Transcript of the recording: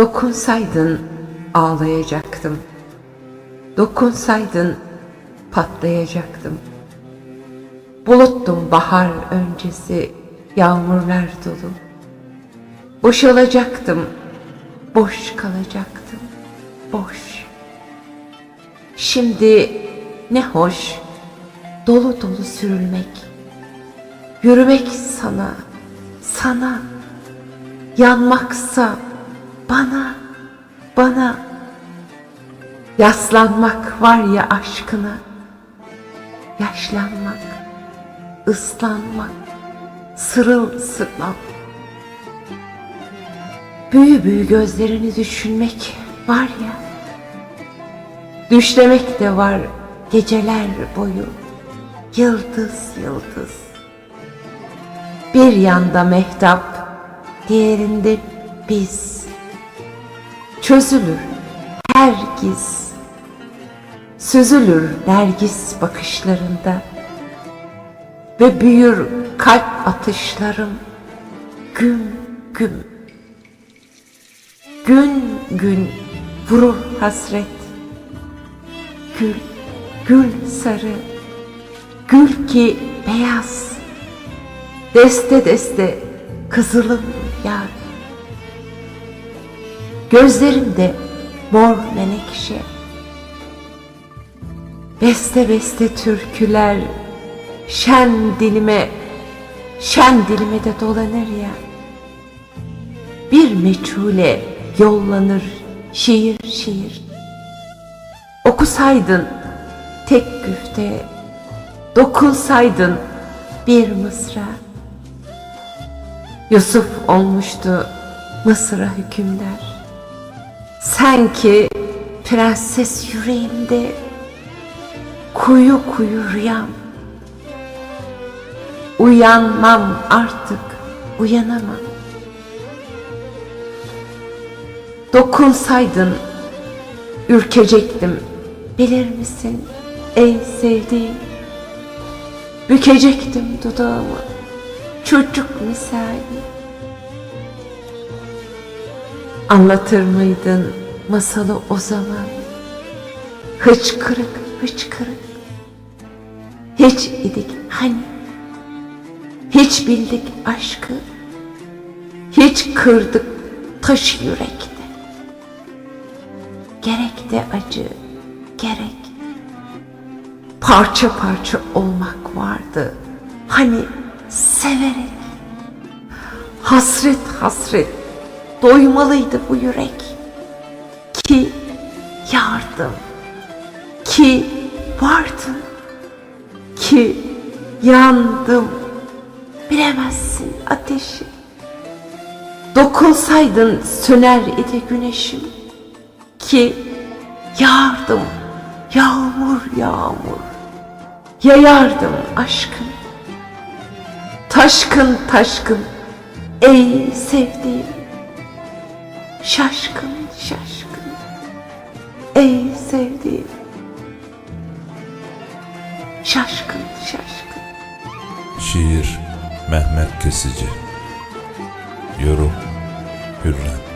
Dokunsaydın ağlayacaktım. Dokunsaydın patlayacaktım. Buluttum bahar öncesi yağmurlar dolu. Boşalacaktım, boş kalacaktım, boş. Şimdi ne hoş, dolu dolu sürülmek. Yürümek sana, sana. Yanmaksa bana, bana. Yaslanmak var ya aşkına. Yaşlanmak, ıslanmak, sırılsıklam. Büyü büyü gözlerini düşünmek var ya. Düşlemek de var geceler boyu. Yıldız yıldız. Bir yanda mehtap, diğerinde biz. Çözülür her giz. Süzülür nergis bakışlarında ve büyür kalp atışlarım güm güm. Gün gün vurur hasret. Gül, gül sarı, gül ki beyaz. Deste deste kızılım yar. Gözlerimde mor menekşe. Beste beste türküler şen dilime, şen dilime de dolanır ya. Bir meçhule yollanır şiir şiir. Okusaydın tek güfte, dokunsaydın bir mısra. Yusuf olmuştu Mısır'a hükümdar. Sen ki prenses yüreğimde kuyu kuyu rüyam. Uyanmam artık, uyanamam. Dokunsaydın ürkecektim, bilir misin ey sevdiğim? Bükecektim dudağımı, çocuk misali. Anlatır mıydın masalı o zaman? Hıçkırık hıçkırık. Hiç idik hani? Hiç bildik aşkı? Hiç kırdık taş yürekte. Gerek de acı, gerek. Parça parça olmak vardı. Hani severek. Hasret hasret doymalıydı bu yürek. Ki yardım, ki vardım, ki yandım. Bilemezsin ateşi. Dokunsaydın söner idi güneşim. Ki yardım, yağmur yağmur. Yayardım aşkım. Taşkın taşkın ey sevdiğim. Şaşkın şaşkın ey sevdiğim. Şaşkın şaşkın. Şiir Mehmet Kesici Yorum Hürrem